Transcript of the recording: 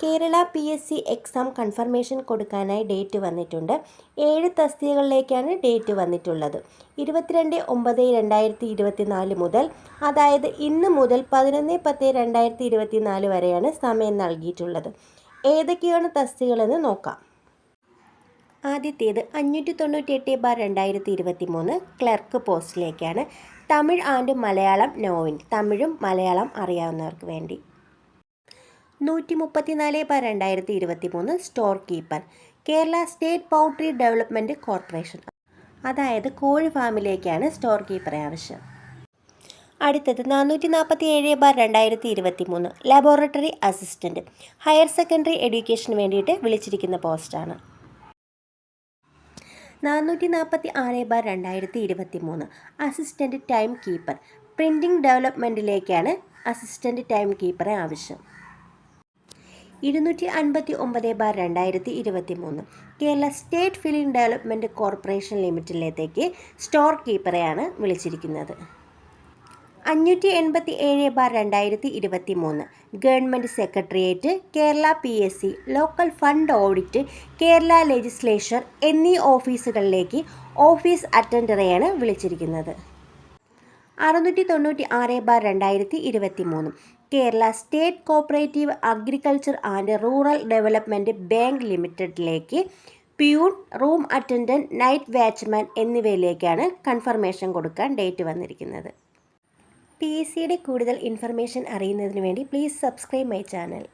Kerala P S C exam confirmation കൊടുക്കാനായി date വന്നിട്ടുണ്ട്. ഏഴ് തസ്തികകളിലേക്കാണ് date വന്നിട്ടുള്ളത്. ഇരുപത്തിരണ്ട് ഒമ്പത് രണ്ടായിരത്തി ഇരുപത്തി നാല് മുതൽ അതായത് ഇന്ന് മുതൽ പതിനൊന്ന് പത്ത് രണ്ടായിരത്തി ഇരുപത്തി നാല് വരെയാണ് സമയം നൽകിയിട്ടുള്ളത്. ഏതൊക്കെയാണ് തസ്തികകളെന്ന് നോക്കാം. ആദ്യത്തേത് അഞ്ഞൂറ്റി തൊണ്ണൂറ്റി എട്ട് ബാർ രണ്ടായിരത്തി ഇരുപത്തി മൂന്ന് ക്ലർക്ക് പോസ്റ്റിലേക്കാണ് തമിഴ് ആൻഡ് മലയാളം നോവിൻ തമിഴും മലയാളം അറിയാവുന്നവർക്ക് വേണ്ടി. നൂറ്റി മുപ്പത്തിനാല് ബാർ രണ്ടായിരത്തി ഇരുപത്തി മൂന്ന് store keeper Kerala state poultry development corporation അതായത് കോഴി ഫാമിലേക്കാണ് സ്റ്റോർ കീപ്പറെ ആവശ്യം. അടുത്തത് നാനൂറ്റി നാൽപ്പത്തി ഏഴ് ബാർ രണ്ടായിരത്തി ഇരുപത്തി മൂന്ന് ലബോറട്ടറി അസിസ്റ്റന്റ് ഹയർ സെക്കൻഡറി എഡ്യൂക്കേഷന് വേണ്ടിയിട്ട് വിളിച്ചിരിക്കുന്ന പോസ്റ്റാണ് നാനൂറ്റി നാൽപ്പത്തി ആറ് ബാർ രണ്ടായിരത്തി ഇരുപത്തി മൂന്ന് അസിസ്റ്റന്റ് ടൈം കീപ്പർ പ്രിന്റിംഗ് ഡെവലപ്മെന്റിലേക്കാണ് അസിസ്റ്റന്റ് ടൈം കീപ്പറെ ആവശ്യം. ഇരുന്നൂറ്റി അൻപത്തി ഒമ്പത് ബാർ രണ്ടായിരത്തി ഇരുപത്തി മൂന്ന് Kerala state film development corporation ലിമിറ്റഡിലേക്ക് സ്റ്റോർ കീപ്പറെയാണ് വിളിച്ചിരിക്കുന്നത്. അഞ്ഞൂറ്റി എൺപത്തി ഏഴ് ബാർ രണ്ടായിരത്തി ഇരുപത്തി മൂന്ന് government secretariat Kerala P S C local fund audit Kerala legislature എന്നീ ഓഫീസുകളിലേക്ക് ഓഫീസ് അറ്റൻഡറെയാണ് വിളിച്ചിരിക്കുന്നത്. അറുന്നൂറ്റി തൊണ്ണൂറ്റി ആറ് ബാർ രണ്ടായിരത്തി ഇരുപത്തി മൂന്ന് Kerala state cooperative agriculture and rural development bank ലിമിറ്റഡിലേക്ക് peon room attendant night watchman എന്നിവയിലേക്കാണ് confirmation കൊടുക്കാൻ ഡേറ്റ് വന്നിരിക്കുന്നത്. പി എസ് സിയുടെ കൂടുതൽ ഇൻഫർമേഷൻ അറിയുന്നതിന് വേണ്ടി പ്ലീസ് സബ്സ്ക്രൈബ് മൈ ചാനൽ.